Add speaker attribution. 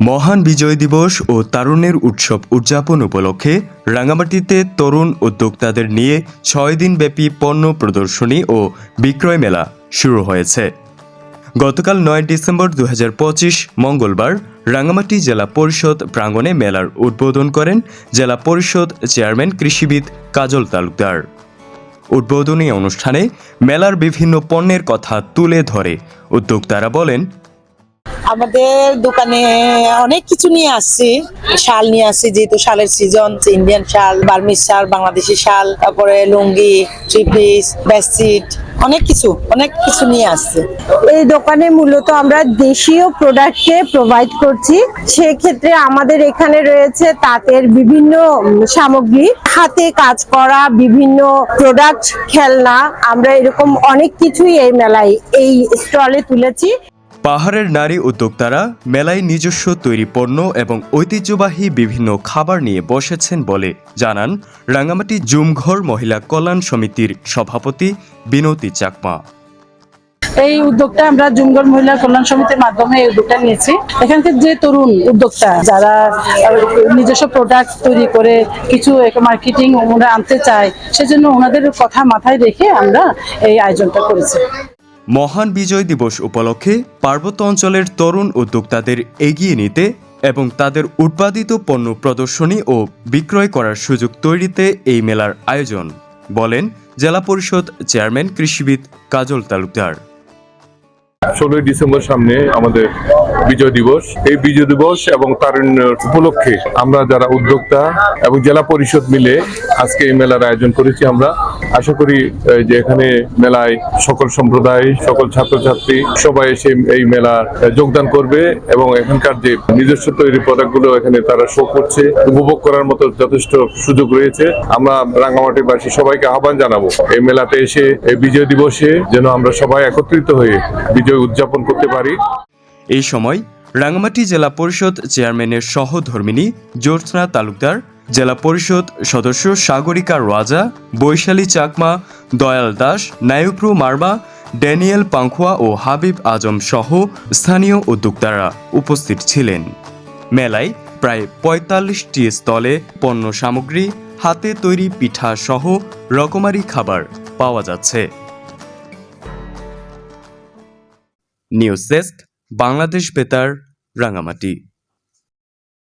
Speaker 1: মহান বিজয় দিবস ও তারুণের উৎসব উদযাপন উপলক্ষে রাঙামাটিতে তরুণ উদ্যোক্তাদের নিয়ে ছয় দিনব্যাপী পণ্য প্রদর্শনী ও বিক্রয় মেলা শুরু হয়েছে। গতকাল নয় ডিসেম্বর দু হাজার পঁচিশ মঙ্গলবার রাঙামাটি জেলা পরিষদ প্রাঙ্গণে মেলার উদ্বোধন করেন জেলা পরিষদ চেয়ারম্যান কৃষিবিদ কাজল তালুকদার। উদ্বোধনী অনুষ্ঠানে মেলার বিভিন্ন পণ্যের কথা তুলে ধরে উদ্যোক্তারা বলেন
Speaker 2: আমাদের দোকানে অনেক কিছু নিয়ে আসছি। শাল নিয়ে আসছি, যেহেতু শালের সিজন ইন্ডিয়ান শাল বার্মিজ শাল বাংলাদেশি শাল, তারপরে লুঙ্গি থ্রি পিস বেডশিট অনেক কিছু অনেক কিছু নিয়ে আসছে।
Speaker 3: এই দোকানে মূলত আমরা দেশীয় প্রোডাক্টকে প্রোভাইড করছি। সেক্ষেত্রে আমাদের এখানে রয়েছে তাঁতের বিভিন্ন সামগ্রী। হাতে কাজ করা বিভিন্ন প্রোডাক্ট খেলনা, আমরা এরকম অনেক কিছুই এই মেলায়, এই স্টলে তুলেছি।
Speaker 1: পাহাড়ের নারী উদ্যোক্তারা মেলায় নিজস্ব তৈরি পণ্য এবং ঐতিহ্যবাহী বিভিন্ন খাবার নিয়ে বসেছেন বলে জানান রাঙামাটি জুমঘর মহিলা কল্যাণ সমিতির সভাপতি বিনতি চাকমা।
Speaker 4: এই উদ্যোগটা আমরা জুমগড় মহিলা কল্যাণ সমিতির মাধ্যমে এই উদ্যোগটা নিয়েছি। এখানকার যে তরুণ উদ্যোক্তা যারা নিজস্ব প্রোডাক্ট তৈরি করে কিছু মার্কেটিং ওনারা আনতে চায়, সেজন্য ওনাদের কথা মাথায় রেখে আমরা এই আয়োজনটা করেছি।
Speaker 1: মহান বিজয় দিবস উপলক্ষে পার্বত্য অঞ্চলের তরুণ উদ্যোক্তাদের এগিয়ে নিতে এবং তাদের উৎপাদিত পণ্য প্রদর্শনী ও বিক্রয় করার সুযোগ তৈরিতে এই মেলার আয়োজন, বলেন জেলা পরিষদ চেয়ারম্যান কৃষিবিদ কাজল তালুকদার।
Speaker 5: ষোলোই ডিসেম্বর সামনে আমাদের বিজয় দিবস। এই বিজয় দিবস এবং তার উপলক্ষে আমরা যারা উদ্যোক্তা এবং জেলা পরিষদ মিলে আজকে এই মেলার আয়োজন করেছি আমরা। আশা করি যে এখানে মেলায় সকল সম্প্রদায়, সকল ছাত্রছাত্রী সবাই এসে এই মেলা যোগদান করবে এবং এখানকার যে নিজস্ব তৈরি প্রোডাক্টগুলো এখানে তারা শো করছে, উপভোগ করার মতো যথেষ্ট সুযোগ রয়েছে। আমরা রাঙ্গামাটিবাসী সবাইকে আহ্বান জানাব, এই মেলাতে এসে এই বিজয় দিবসে যেন আমরা সবাই একত্রিত হয়ে বিজয় উদযাপন করতে পারি।
Speaker 1: এই সময় রাঙামাটি জেলা পরিষদ চেয়ারম্যানের সহধর্মিনী জ্যোৎস্না তালুকদার জেলা পরিষদ সদস্য সাগরিকা রাজা, বৈশালী চাকমা, দয়াল দাস, নায়ুপ্রু মার্মা ড্যানিয়েল পাংখুয়া ও হাবিব আজম সহ স্থানীয় উদ্যোক্তারা উপস্থিত ছিলেন। মেলায় প্রায় পঁয়তাল্লিশটি স্থলে পণ্য সামগ্রী, হাতে তৈরি পিঠা সহ রকমারি খাবার পাওয়া যাচ্ছে। নিউজ ডেস্ক, বাংলাদেশ বেতার, রাঙামাটি।